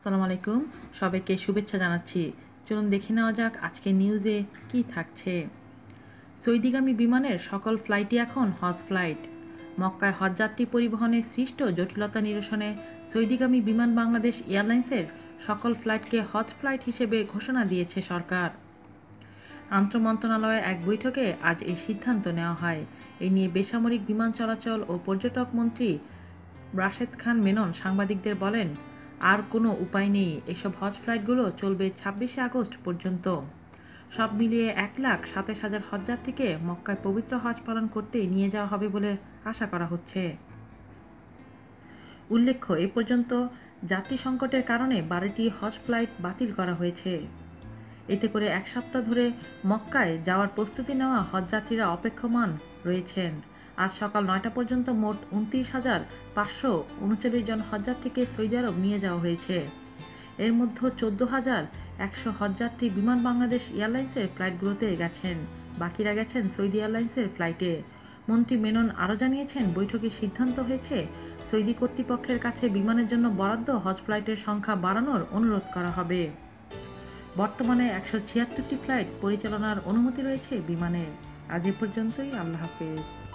আসসালামু আলাইকুম। সবাইকে শুভেচ্ছা জানাচ্ছি। চলুন দেখে নেওয়া যাক আজকে নিউজে কি থাকছে। সৌদিগামী বিমানের সকল ফ্লাইটই এখন হজ ফ্লাইট মক্কায় হজযাত্রী পরিবহনে সৃষ্ট জটিলতা নিরসনে সৌদিগামী বিমান বাংলাদেশ এয়ারলাইন্সের সকল ফ্লাইটকে হজ ফ্লাইট হিসেবে ঘোষণা দিয়েছে সরকার। আন্তঃ মন্ত্রণালয়ে এক বৈঠকে আজ এই সিদ্ধান্ত নেওয়া হয়। এ নিয়ে বেসামরিক বিমান চলাচল ও পর্যটক মন্ত্রী রাশেদ খান মেনন সাংবাদিকদের বলেন আর কোনো উপায় নেই। এসব হজ ফ্লাইটগুলো চলবে ছাব্বিশে আগস্ট পর্যন্ত। সব মিলিয়ে এক লাখ সাতাশ হাজার হজযাত্রীকে মক্কায় পবিত্র হজ পালন করতে নিয়ে যাওয়া হবে বলে আশা করা হচ্ছে। উল্লেখ্য, এ পর্যন্ত যাত্রী সংকটের কারণে বারোটি হজ ফ্লাইট বাতিল করা হয়েছে। এতে করে এক সপ্তাহ ধরে মক্কায় যাওয়ার প্রস্তুতি নেওয়া হজযাত্রীরা অপেক্ষমান রয়েছেন। আজ সকাল নয়টা পর্যন্ত মোট উনত্রিশ হাজার পাঁচশো উনচল্লিশ জন হজযাত্রীকে সৌদি আরব নিয়ে যাওয়া হয়েছে। এর মধ্যে চোদ্দ হাজার একশো হজযাত্রী বিমান বাংলাদেশ এয়ারলাইন্সের ফ্লাইটগুলোতে গেছেন। বাকিরা গেছেন সৌদি এয়ারলাইন্সের ফ্লাইটে। মন্ত্রী মেনন আরও জানিয়েছেন, বৈঠকে সিদ্ধান্ত হয়েছে সৌদি কর্তৃপক্ষের কাছে বিমানের জন্য বরাদ্দ হজ ফ্লাইটের সংখ্যা বাড়ানোর অনুরোধ করা হবে। বর্তমানে একশো ছিয়াত্তরটি ফ্লাইট পরিচালনার অনুমতি রয়েছে বিমানের। আজ এ পর্যন্তই, আল্লাহ হাফেজ।